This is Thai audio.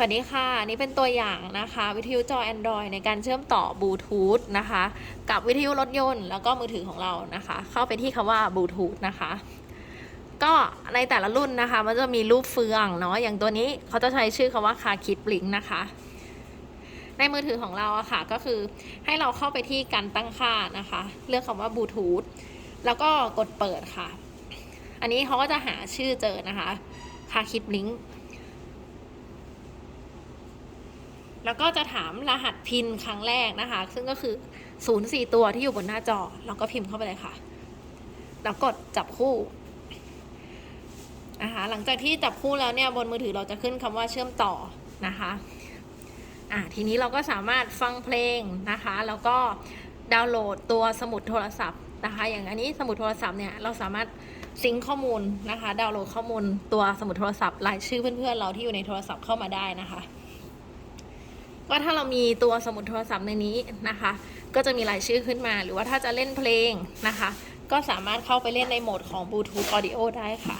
สวัสดีค่ะนนี่เป็นตัวอย่างนะคะ วิทยุจอ Android ในการเชื่อมต่อบลูทูธนะคะ กับวิทยุรถยนต์แล้วก็มือถือของเรานะคะ เข้าไปที่คำว่าบลูทูธนะคะ ก็ในแต่ละรุ่นนะคะ มันจะมีรูปเฟืองเนาะอย่างตัวนี้เขาจะใช้ชื่อคำว่าคาคิดบลิงนะคะ ในมือถือของเราอะค่ะ ก็คือให้เราเข้าไปที่การตั้งค่านะคะ เลือกคำว่าบลูทูธแล้วก็กดเปิดค่ะ อันนี้เขาก็จะหาชื่อเจอนะคะคาคิดบลิง แล้วก็จะถามรหัสพินครั้งแรกนะคะ ซึ่งก็คือศูนย์ตัวที่อยู่บนหน้าจอเราก็พิมพ์เข้าไปเลยค่ะ แล้วกดจับคู่นะคะหลังจากที่จับคู่แล้วเนี่ยบนมือถือเราจะขึ้นคำว่าเชื่อมต่อนะคะอะทีนี้เราก็สามารถฟังเพลงนะคะ แล้วก็ดาวน์โหลดตัวสมุดโทรศัพท์นะคะ อย่างอันนี้สมุดโทรศัพท์เนี่ยเราสามารถซิงข้อมูลนะคะ ดาวน์โหลดข้อมูลตัวสมุดโทรศัพท์รายชื่อเพื่อนๆเราที่อยู่ในโทรศัพท์เข้ามาได้นะคะ ว่าถ้าเรามีตัวสมุดโทรศัพท์ในนี้นะคะ ก็จะมีรายชื่อขึ้นมา หรือว่าถ้าจะเล่นเพลงนะคะ ก็สามารถเข้าไปเล่นในโหมดของ Bluetooth Audio ได้ค่ะ